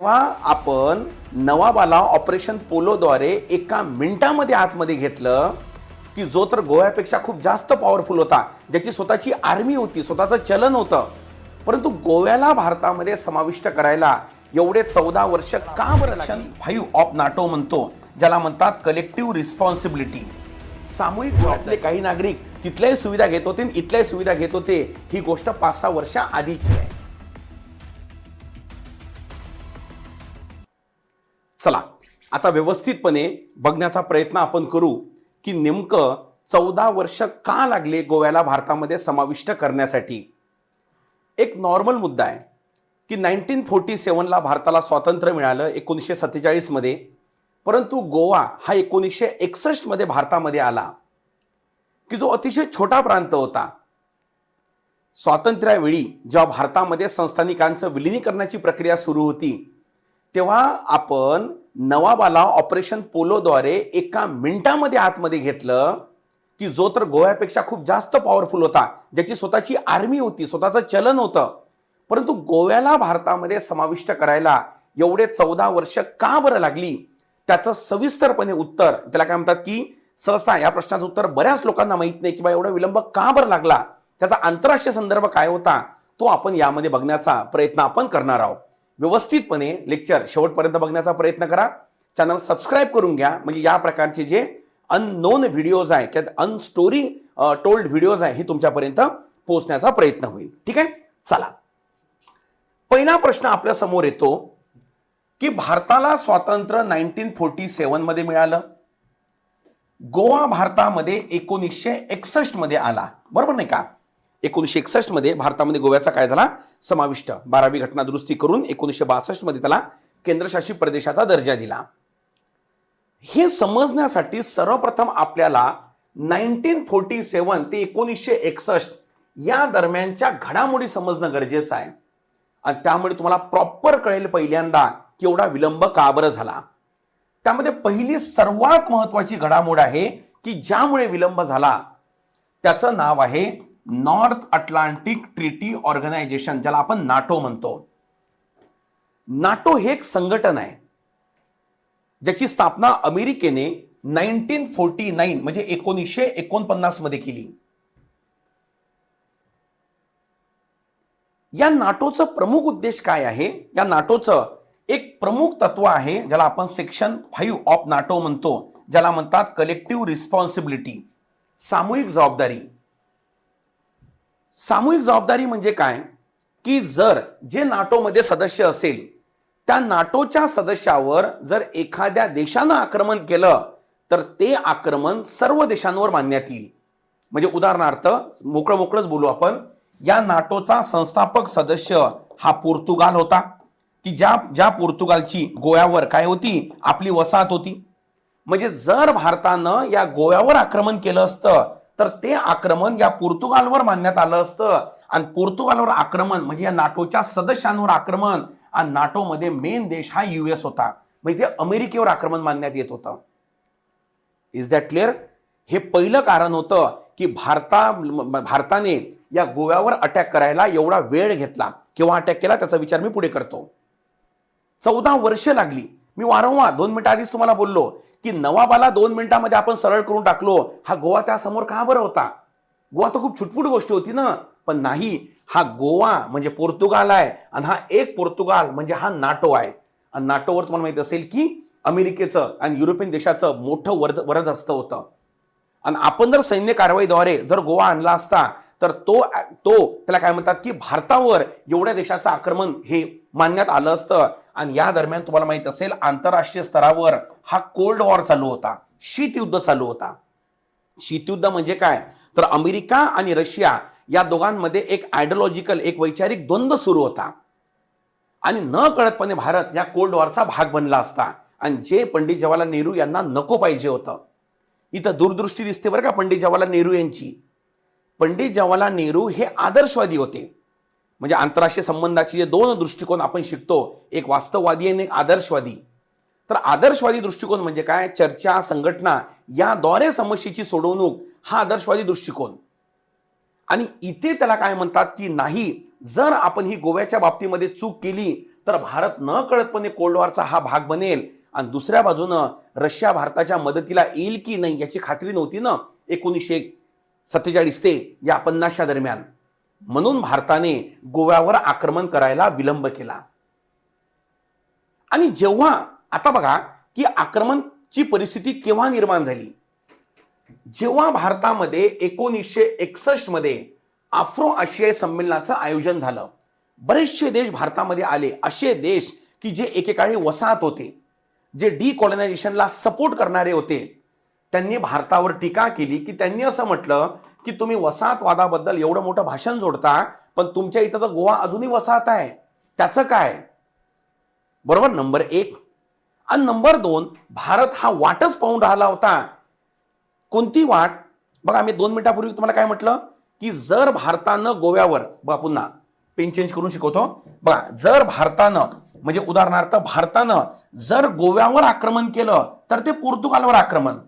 तेव्हा आपण नवाबाला ऑपरेशन पोलोद्वारे एका मिनिटामध्ये आतमध्ये घेतलं की जो तर गोव्यापेक्षा खूप जास्त पॉवरफुल होता ज्याची स्वतःची आर्मी होती स्वतःचं चलन होतं. परंतु गोव्याला भारतामध्ये समाविष्ट करायला एवढे चौदा वर्ष का बरं फाईव्ह ऑफ नाटो म्हणतो ज्याला म्हणतात कलेक्टिव्ह रिस्पॉन्सिबिलिटी सामूहिक गोव्यातले काही नागरिक तिथल्याही सुविधा घेत होते इथल्याही सुविधा घेत होते. ही गोष्ट पाच सहा वर्षा आधीची आहे. चला आता व्यवस्थितपणे बघण्याचा प्रयत्न आपण करू की नेमकं चौदा वर्ष का लागले गोव्याला भारतामध्ये समाविष्ट करण्यासाठी? एक नॉर्मल मुद्दा आहे की नाईन्टीन फोर्टी सेवनला भारताला स्वातंत्र्य मिळालं एकोणीसशे सत्तेचाळीसमध्ये परंतु गोवा हा एकोणीसशे एकसष्टमध्ये भारतामध्ये आला की जो अतिशय छोटा प्रांत होता. स्वातंत्र्यावेळी जेव्हा भारतामध्ये संस्थानिकांचं विलिनीकरणाची प्रक्रिया सुरू होती तेव्हा आपण नवाबाला ऑपरेशन पोलोद्वारे एका मिनिटामध्ये आतमध्ये घेतलं की जो तर गोव्यापेक्षा खूप जास्त पॉवरफुल होता ज्याची स्वतःची आर्मी होती स्वतःचं चलन होतं. परंतु गोव्याला भारतामध्ये समाविष्ट करायला एवढे चौदा वर्ष का बरं लागली? त्याचं सविस्तरपणे उत्तर त्याला काय म्हणतात की सहसा या प्रश्नाचं उत्तर बऱ्याच लोकांना माहीत नाही की बा एवढा विलंब का बरं लागला? त्याचा आंतरराष्ट्रीय संदर्भ काय होता? तो आपण यामध्ये बघण्याचा प्रयत्न आपण करणार आहोत. व्यवस्थितपणे लेक्चर शेवटपर्यंत बघण्याचा प्रयत्न करा. चॅनल सबस्क्राईब करून घ्या. म्हणजे या प्रकारचे जे अननोन व्हिडिओज आहे किंवा अनस्टोरी टोल्ड व्हिडिओज आहे हे तुमच्यापर्यंत पोहोचण्याचा प्रयत्न होईल. ठीक आहे? चला. पहिला प्रश्न आपल्यासमोर येतो की भारताला स्वातंत्र्य नाईन्टीन फोर्टी सेवनमध्ये मिळालं. गोवा भारतामध्ये एकोणीसशे एकसष्टमध्ये आला. बरोबर नाही का? एकोणीसशे एकसष्टमध्ये भारतामध्ये गोव्याचा काय झाला? समाविष्ट. बारावी घटना दुरुस्ती करून एकोणीसशे बासष्टमध्ये त्याला केंद्रशासित प्रदेशाचा दर्जा दिला. हे समजण्यासाठी सर्वप्रथम आपल्याला नाईन्टीन फोर्टी सेवन ते एकोणीसशे एकसष्ट या दरम्यानच्या घडामोडी समजणं गरजेचं आहे. आणि त्यामुळे तुम्हाला प्रॉपर कळेल पहिल्यांदा की एवढा विलंब का बरं झाला. त्यामध्ये पहिली सर्वात महत्वाची घडामोड आहे की ज्यामुळे विलंब झाला. त्याचं नाव आहे नॉर्थ अटलांटिक ट्रिटी ऑर्गनायझेशन ज्याला आपण नाटो म्हणतो. नाटो हे एक संघटन आहे ज्याची स्थापना अमेरिकेने नाईन्टीन फोर्टी नाईन म्हणजे एकोणीसशे एकोणपन्नासमध्ये केली. या नाटोचं प्रमुख उद्देश काय आहे? या नाटोचं एक प्रमुख तत्व आहे ज्याला आपण सेक्शन फाईव्ह ऑफ नाटो म्हणतो ज्याला म्हणतात कलेक्टिव्ह रिस्पॉन्सिबिलिटी सामूहिक जबाबदारी. सामूहिक जबाबदारी म्हणजे काय? की जर जे नाटोमध्ये सदस्य असेल त्या नाटोच्या सदस्यावर जर एखाद्या देशानं आक्रमण केलं तर ते आक्रमण सर्व देशांवर मानण्यात येईल. म्हणजे उदाहरणार्थ मोकळं मोकळंच बोलू आपण या नाटोचा संस्थापक सदस्य हा पोर्तुगाल होता की ज्या ज्या पोर्तुगालची गोव्यावर काय होती? आपली वसाहत होती. म्हणजे जर भारतानं या गोव्यावर आक्रमण केलं असतं तर ते आक्रमण या पोर्तुगालवर मानण्यात आलं असतं. आणि पोर्तुगालवर आक्रमण म्हणजे या नाटोच्या सदस्यांवर आक्रमण. आणि नाटोमध्ये मेन देश हा युएस होता. म्हणजे ते अमेरिकेवर आक्रमण मानण्यात येत होतं. इज दॅट क्लिअर हे पहिलं कारण होतं की भारता भारताने या गोव्यावर अटॅक करायला एवढा वेळ घेतला. किंवा अटॅक केला? त्याचा विचार मी पुढे करतो. चौदा वर्ष लागली. मी वारंवार दोन मिनिटं आधीच तुम्हाला बोललो की नवाबाला दोन मिनिटामध्ये आपण सरळ करून टाकलो. हा गोवा त्यासमोर का बरं होता? गोवा तर खूप छुटपुट गोष्ट होती ना. पण नाही हा गोवा म्हणजे पोर्तुगाल आहे आणि हा एक पोर्तुगाल म्हणजे हा नाटो आहे. आणि नाटोवर तुम्हाला माहीत असेल की अमेरिकेचं आणि युरोपियन देशाचं मोठं वरद वरदहस्त होतं. आणि आपण जर सैन्य कारवाईद्वारे जर गोवा आणला असता तर तो तो त्याला काय म्हणतात की भारतावर एवढ्या देशाचं आक्रमण हे मानण्यात आलं असतं. आणि या दरम्यान तुम्हाला माहीत असेल आंतरराष्ट्रीय स्तरावर हा कोल्ड वॉर चालू होता शीतयुद्ध चालू होता. शीतयुद्ध म्हणजे काय? तर अमेरिका आणि रशिया या दोघांमध्ये एक आयडिओलॉजिकल एक वैचारिक द्वंद्व सुरू होता. आणि न कळतपणे भारत या कोल्ड वॉरचा भाग बनला असता. आणि जे पंडित जवाहरलाल नेहरू यांना नको पाहिजे होतं. इथं दूरदृष्टी दिसते बरं का पंडित जवाहरलाल नेहरू यांची. पंडित जवाहरलाल नेहरू हे आदर्शवादी होते. म्हणजे आंतरराष्ट्रीय संबंधाचे जे दोन दृष्टिकोन आपण शिकतो एक वास्तववादी आणि एक आदर्शवादी. तर आदर्शवादी दृष्टिकोन म्हणजे काय? चर्चा संघटना याद्वारे समस्येची सोडवणूक हा आदर्शवादी दृष्टिकोन. आणि इथे त्याला काय म्हणतात की नाही जर आपण ही गोव्याच्या बाबतीमध्ये चूक केली तर तर भारत न कळतपणे कोल्ड वॉरचा हा भाग बनेल. आणि दुसऱ्या बाजूनं रशिया भारताच्या मदतीला येईल की नाही याची खात्री नव्हती ना? एकोणीसशे सत्तेचाळीस ते या पन्नासच्या दरम्यान. म्हणून भारताने गोव्यावर आक्रमण करायला विलंब केला. आणि जेव्हा आता बघा की आक्रमणची परिस्थिती केव्हा निर्माण झाली? जेव्हा भारतामध्ये एकोणीसशे एकसष्टमध्ये आफ्रो आशियाई संमेलनाचं आयोजन झालं बरेचसे देश भारतामध्ये आले. असे देश की जे एकेकाळी वसाहत होते जे डिकॉलनायझेशनला सपोर्ट करणारे होते. त्यांनी भारतावर टीका केली की त्यांनी असं म्हटलं की तुम्ही वसाहतवादाबद्दल एवढं मोठं भाषण जोडता पण तुमच्या इथं तर गोवा अजूनही वसाहत आहे. त्याचं काय? बरोबर? नंबर एक. आणि नंबर दोन भारत हा वाटच पाहून राहिला होता. कोणती वाट? बघा मी दोन मिनिटापूर्वी तुम्हाला काय म्हटलं? की जर भारतानं गोव्यावर बघा पुन्हा पेन चेंज करून शिकवतो. बघा जर भारतानं म्हणजे उदाहरणार्थ भारतानं जर गोव्यावर आक्रमण केलं तर ते पोर्तुगालवर आक्रमण.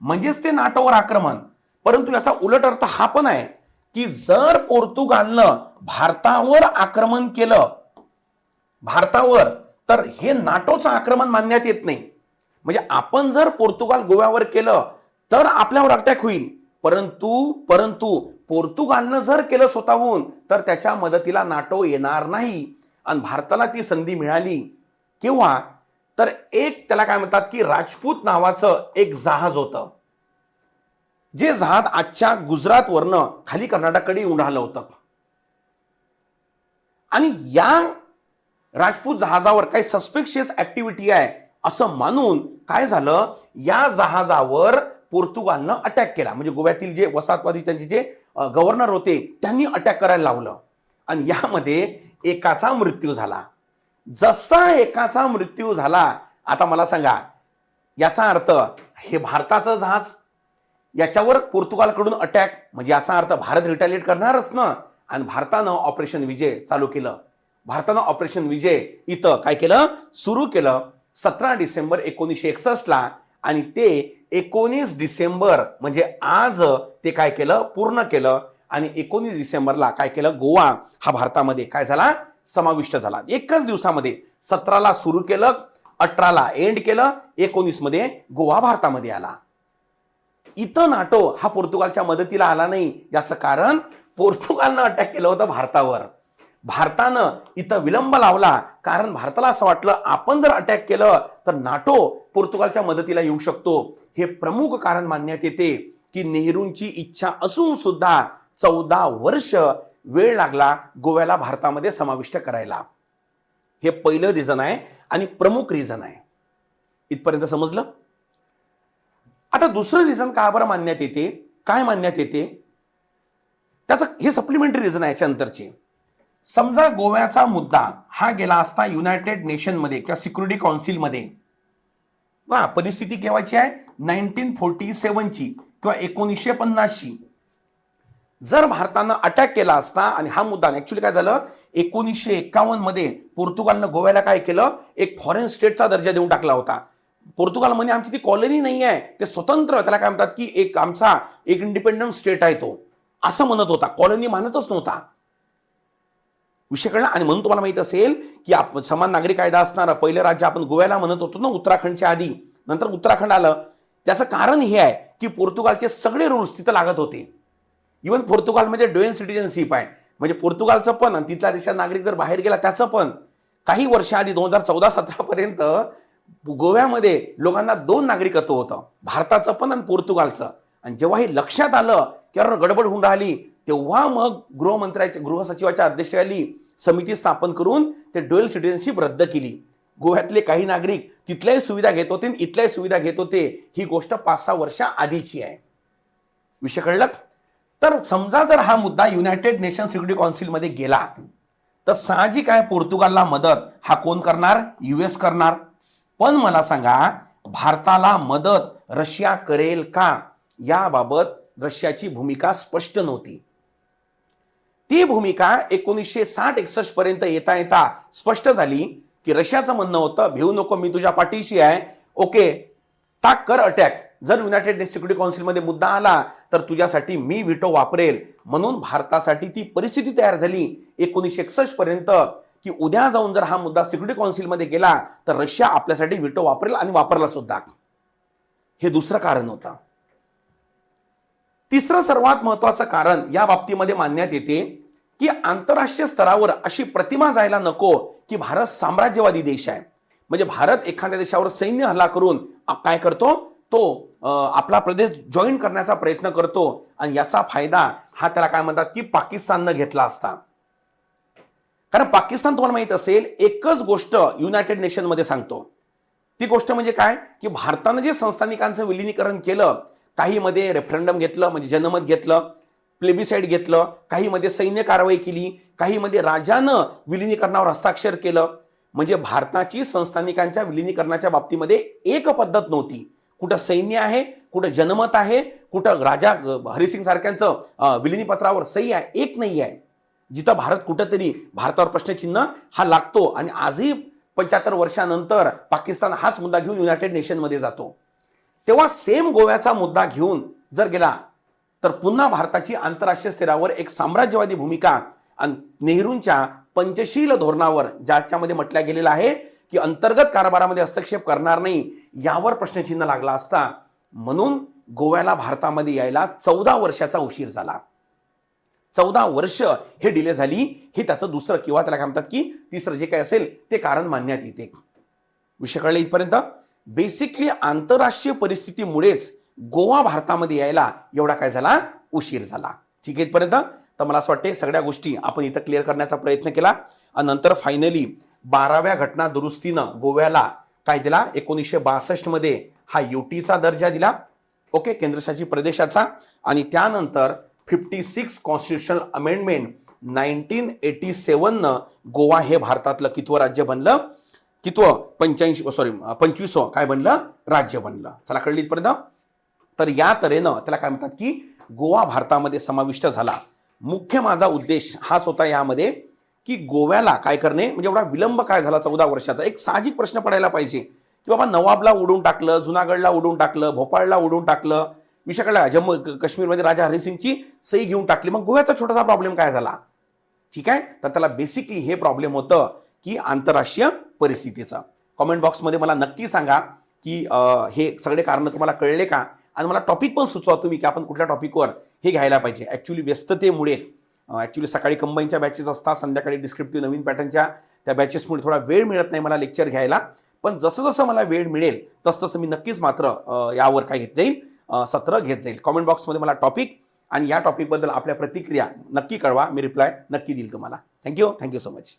म्हणजेच ते नाटोवर आक्रमण. परंतु याचा उलट अर्थ हा पण आहे की जर पोर्तुगालनं भारतावर आक्रमण केलं भारतावर तर हे नाटोचं आक्रमण मानण्यात येत नाही. म्हणजे आपण जर पोर्तुगाल गोव्यावर केलं तर आपल्यावर अटॅक होईल. परंतु परंतु पोर्तुगालनं जर केलं स्वतःहून तर त्याच्या मदतीला नाटो येणार नाही. आणि भारताला ती संधी मिळाली. केव्हा? तर एक त्याला काय म्हणतात की राजपूत नावाचं एक जहाज होतं. जे जहाज आजच्या गुजरातवरनं खाली कर्नाटककडे येऊन राहिलं होतं. आणि या राजपूत जहाजावर काही सस्पेक्शियस ऍक्टिव्हिटी आहे असं मानून काय झालं? या जहाजावर पोर्तुगालनं अटॅक केला. म्हणजे गोव्यातील जे वसाहतवादी त्यांचे जे गव्हर्नर होते त्यांनी अटॅक करायला लावलं. आणि यामध्ये एकाचा मृत्यू झाला. जसा एकाचा मृत्यू झाला आता मला सांगा याचा अर्थ हे भारताचं जहाज याच्यावर पोर्तुगालकडून अटॅक म्हणजे याचा अर्थ भारत रिटॅलिएट करणारच ना. आणि भारतानं ऑपरेशन विजय चालू केलं. भारतानं ऑपरेशन विजय इथं काय केलं? सुरू केलं. सतरा डिसेंबर एकोणीसशे एकसष्टला आणि ते एकोणीस डिसेंबर म्हणजे आज ते काय केलं? पूर्ण केलं. आणि एकोणीस डिसेंबरला काय केलं? गोवा हा भारतामध्ये काय झाला? समाविष्ट झाला. एकच दिवसामध्ये सतराला सुरू केलं अठराला एंड केलं एकोणीसमध्ये गोवा भारतामध्ये आला. इथं नाटो हा पोर्तुगालच्या मदतीला आला नाही. याचं कारण पोर्तुगालनं अटॅक केलं होतं भारतावर. भारतानं इथं विलंब लावला. कारण भारताला असं वाटलं आपण जर अटॅक केलं तर नाटो पोर्तुगालच्या मदतीला येऊ शकतो. हे प्रमुख कारण मानण्यात येते की नेहरूंची इच्छा असून सुद्धा चौदा वर्ष वेळ लागला गोव्याला भारतामध्ये समाविष्ट करायला. हे पहिलं रिझन आहे आणि प्रमुख रिझन आहे. इथपर्यंत समजलं? आता दुसरं रिझन का बरं मानण्यात येते? काय मानण्यात येते? त्याचं हे सप्लिमेंटरी रिझन आहे याच्या अंतरचे. समजा गोव्याचा मुद्दा हा गेला असता युनायटेड नेशनमध्ये किंवा सिक्युरिटी काउन्सिलमध्ये हा परिस्थिती केव्हाची आहे? नाईन्टीन फोर्टी सेवनची किंवा एकोणीसशे पन्नासची. जर भारतानं अटॅक केला असता आणि हा मुद्दा ऍक्च्युली काय झालं? एकोणीसशे एक्कावन्नमध्ये पोर्तुगालनं गोव्याला काय केलं? एक फॉरेन स्टेटचा दर्जा देऊन टाकला होता. पोर्तुगाल म्हणजे आमची ती कॉलनी नाही आहे. ते स्वतंत्र त्याला काय म्हणतात की एक आमचा एक इंडिपेंडंट स्टेट आहे तो. असं म्हणत होता. कॉलनी मानतच नव्हता. विषय कळला? आणि म्हणून तुम्हाला माहीत असेल की आप समान नागरी कायदा असणारं पहिलं राज्य आपण गोव्याला म्हणत होतो ना उत्तराखंडच्या आधी. नंतर उत्तराखंड आलं. त्याचं कारण हे आहे की पोर्तुगालचे सगळे रूल्स तिथं लागत होते. इवन पोर्तुगालमध्ये डोएन सिटिझनशिप आहे. म्हणजे पोर्तुगालचं पण आणि तिथल्या देशात नागरिक जर बाहेर गेला त्याचं पण. काही वर्षाआधी दोन हजार चौदा सतरा पर्यंत गोव्यामध्ये लोकांना दोन नागरिकत्व होतं. भारताचं पण आणि पोर्तुगालचं. आणि जेव्हा हे लक्षात आलं की अरे गडबड होऊन राहिली तेव्हा मग गृहमंत्र्याच्या गृहसचिवाच्या अध्यक्षाली समिती स्थापन करून ते डुएल सिटिझनशिप रद्द केली. गोव्यातले काही नागरिक तिथल्याही सुविधा घेत होते आणि इथल्याही सुविधा घेत होते. ही गोष्ट पाच सहा वर्षा आधीची आहे. विषय कळलं? तर समजा जर हा मुद्दा युनायटेड नेशन सिक्युरिटी काउन्सिलमध्ये गेला तर साहजिक आहे पोर्तुगालला मदत. हा कोण करणार? युएस करणार. पण मला सांगा भारताला मदत रशिया करेल का? याबाबत रशियाची भूमिका स्पष्ट नव्हती. ती भूमिका एकोणीसशे साठ एकसष्ट पर्यंत येता येता स्पष्ट झाली की रशियाचं म्हणणं होतं भिवू नको मी तुझ्या पाठीशी आहे. ओके टाक कर अटॅक. जर युनायटेड नेशन सिक्युरिटी काउन्सिलमध्ये मुद्दा आला तर तुझ्यासाठी मी व्हिटो वापरेल. म्हणून भारतासाठी ती परिस्थिती तयार झाली. एकोणीसशे एकसष्ट पर्यंत की उद्या जाऊन जर हा मुद्दा सिक्युरिटी काउन्सिलमध्ये गेला तर रशिया आपल्यासाठी विटो वापरेल आणि वापरला सुद्धा. हे दुसरं कारण होतं. तिसरं सर्वात महत्वाचं कारण या बाबतीमध्ये मानण्यात येते की आंतरराष्ट्रीय स्तरावर अशी प्रतिमा जायला नको की भारत साम्राज्यवादी देश आहे. म्हणजे भारत एखाद्या देशावर सैन्य हल्ला करून काय करतो? तो आपला प्रदेश जॉईन करण्याचा प्रयत्न करतो आणि याचा फायदा हा त्याला काय म्हणतात की पाकिस्ताननं घेतला असता. कारण पाकिस्तान तुम्हाला माहीत असेल एकच गोष्ट युनायटेड नेशनमध्ये सांगतो. ती गोष्ट म्हणजे काय? की भारतानं जे संस्थानिकांचं विलिनीकरण केलं काहीमध्ये रेफरंडम घेतलं म्हणजे जनमत घेतलं प्लेबिसाईड घेतलं काहीमध्ये सैन्य कारवाई केली काहीमध्ये राजानं विलिनीकरणावर हस्ताक्षर केलं. म्हणजे भारताची संस्थानिकांच्या विलिनीकरणाच्या बाबतीमध्ये एक पद्धत नव्हती. कुठं सैन्य आहे कुठं जनमत आहे कुठं राजा हरिसिंग सारख्यांचं विलिनीपत्रावर सही आहे एक नाही आहे. जिथं भारत कुठंतरी भारतावर प्रश्नचिन्ह हा लागतो आणि आजही पंच्याहत्तर वर्षानंतर पाकिस्तान हाच मुद्दा घेऊन युनायटेड नेशनमध्ये जातो. तेव्हा सेम गोव्याचा मुद्दा घेऊन जर गेला तर पुन्हा भारताची आंतरराष्ट्रीय स्तरावर एक साम्राज्यवादी भूमिका नेहरूंच्या पंचशील धोरणावर ज्याच्यामध्ये म्हटल्या गेलेलं आहे की अंतर्गत कारभारामध्ये हस्तक्षेप करणार नाही यावर प्रश्नचिन्ह लागला असता म्हणून गोव्याला भारतामध्ये यायला चौदा वर्षाचा उशीर झाला. चौदा वर्ष हे डिले झाली. हे त्याचं दुसरं किंवा त्याला काय म्हणतात की तिसरं जे काय असेल ते कारण मानण्यात येते. विषय कळले इथपर्यंत? बेसिकली आंतरराष्ट्रीय परिस्थितीमुळेच गोवा भारतामध्ये यायला एवढा काय झाला? उशीर झाला. ठीक आहे इथपर्यंत? तर मला असं वाटते सगळ्या गोष्टी आपण इथं क्लिअर करण्याचा प्रयत्न केला. आणि नंतर फायनली बाराव्या घटना दुरुस्तीनं गोव्याला काय दिला? एकोणीसशे बासष्टमध्ये हा युटीचा दर्जा दिला. ओके केंद्रशासित प्रदेशाचा. आणि त्यानंतर fifty six constitutional amendment nineteen eighty सेवननं Goa हे भारतातलं कितवं राज्य बनलं? कितवं? पंच्याऐंशी सॉरी पंचवीसवं. काय बनलं? राज्य बनलं. चला कळली इथपर्यंत? तर या तऱ्हेनं त्याला काय म्हणतात की गोवा भारतामध्ये समाविष्ट झाला. मुख्य माझा उद्देश हाच होता यामध्ये की गोव्याला काय करणे? म्हणजे एवढा विलंब काय झाला चौदा वर्षाचा? एक साहजिक प्रश्न पडायला पाहिजे. की बाबा नवाबला उडून टाकलं जुनागडला उडून टाकलं भोपाळला उडून टाकलं विषय कळला जम्मू काश्मीरमध्ये राजा हरिसिंगची सही घेऊन टाकली. मग गोव्याचा छोटासा प्रॉब्लेम काय झाला? ठीक आहे? तर त्याला बेसिकली हे प्रॉब्लेम होतं की आंतरराष्ट्रीय परिस्थितीचा. कॉमेंट बॉक्समध्ये मला नक्की सांगा की हे सगळे कारण तुम्हाला कळले का? आणि मला टॉपिक पण सुचवा तुम्ही की आपण कुठल्या टॉपिकवर हे घ्यायला पाहिजे. ॲक्च्युली व्यस्ततेमुळे ॲक्च्युली सकाळी कंबाईनच्या बॅचेस असतात संध्याकाळी डिस्क्रिप्टिव्ह नवीन पॅटर्नच्या त्या बॅचेसमुळे थोडा वेळ मिळत नाही मला लेक्चर घ्यायला. पण जसं जसं मला वेळ मिळेल तसं तसं मी नक्कीच मात्र यावर काय घेत येईल सत्र घेत जाईल. कॉमेंट बॉक्समध्ये मला टॉपिक आणि या टॉपिकबद्दल आपल्या प्रतिक्रिया नक्की कळवा. मी रिप्लाय नक्की देईल तुम्हाला. Thank you thank you so much